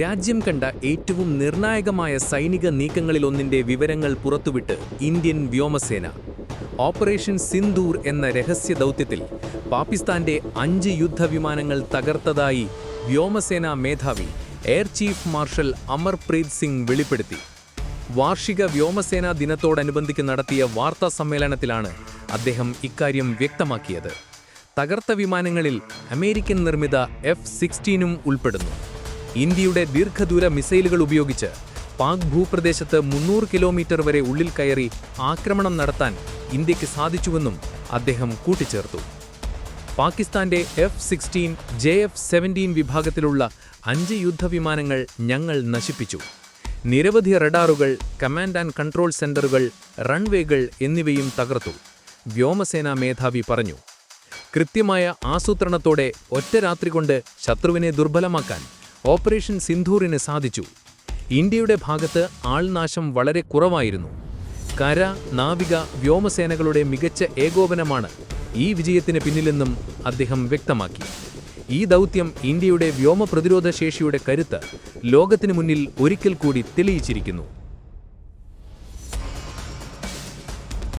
രാജ്യം കണ്ട ഏറ്റവും നിർണായകമായ സൈനിക നീക്കങ്ങളിലൊന്നിന്റെ വിവരങ്ങൾ പുറത്തുവിട്ട് ഇന്ത്യൻ വ്യോമസേന. ഓപ്പറേഷൻ സിന്ദൂർ എന്ന രഹസ്യ ദൗത്യത്തിൽ പാകിസ്ഥാന്റെ അഞ്ച് യുദ്ധവിമാനങ്ങൾ തകർത്തതായി വ്യോമസേനാ മേധാവി air chief marshal Amarpreet Singh വെളിപ്പെടുത്തി. വാർഷിക വ്യോമസേനാ ദിനത്തോടനുബന്ധിച്ച് നടത്തിയ വാർത്താ സമ്മേളനത്തിലാണ് അദ്ദേഹം ഇക്കാര്യം വ്യക്തമാക്കിയത്. തകർത്ത വിമാനങ്ങളിൽ അമേരിക്കൻ നിർമ്മിത എഫ് സിക്സ്റ്റീനും ഉൾപ്പെടുന്നു. ഇന്ത്യയുടെ ദീർഘദൂര മിസൈലുകൾ ഉപയോഗിച്ച് പാക് ഭൂപ്രദേശത്ത് മുന്നൂറ് കിലോമീറ്റർ വരെ ഉള്ളിൽ കയറി ആക്രമണം നടത്താൻ ഇന്ത്യയ്ക്ക് സാധിച്ചുവെന്നും അദ്ദേഹം കൂട്ടിച്ചേർത്തു. പാകിസ്ഥാന്റെ F sixteen J F seventeen വിഭാഗത്തിലുള്ള അഞ്ച് യുദ്ധവിമാനങ്ങൾ ഞങ്ങൾ നശിപ്പിച്ചു. നിരവധി റഡാറുകൾ കമാൻഡ് ആൻഡ് കൺട്രോൾ സെന്ററുകൾ റൺവേകൾ എന്നിവയും തകർത്തു വ്യോമസേനാ മേധാവി പറഞ്ഞു. കൃത്യമായ ആസൂത്രണത്തോടെ ഒറ്റ രാത്രി കൊണ്ട് ശത്രുവിനെ ദുർബലമാക്കാൻ ഓപ്പറേഷൻ സിന്ധൂറിന് സാധിച്ചു. ഇന്ത്യയുടെ ഭാഗത്ത് ആൾനാശം വളരെ കുറവായിരുന്നു. കര നാവിക വ്യോമസേനകളുടെ മികച്ച ഏകോപനമാണ് ഈ വിജയത്തിന് പിന്നിലെന്നും അദ്ദേഹം വ്യക്തമാക്കി. ഈ ദൗത്യം ഇന്ത്യയുടെ വ്യോമ പ്രതിരോധ ശേഷിയുടെ കരുത്ത് ലോകത്തിനു മുന്നിൽ ഒരിക്കൽ കൂടി തെളിയിച്ചിരിക്കുന്നു.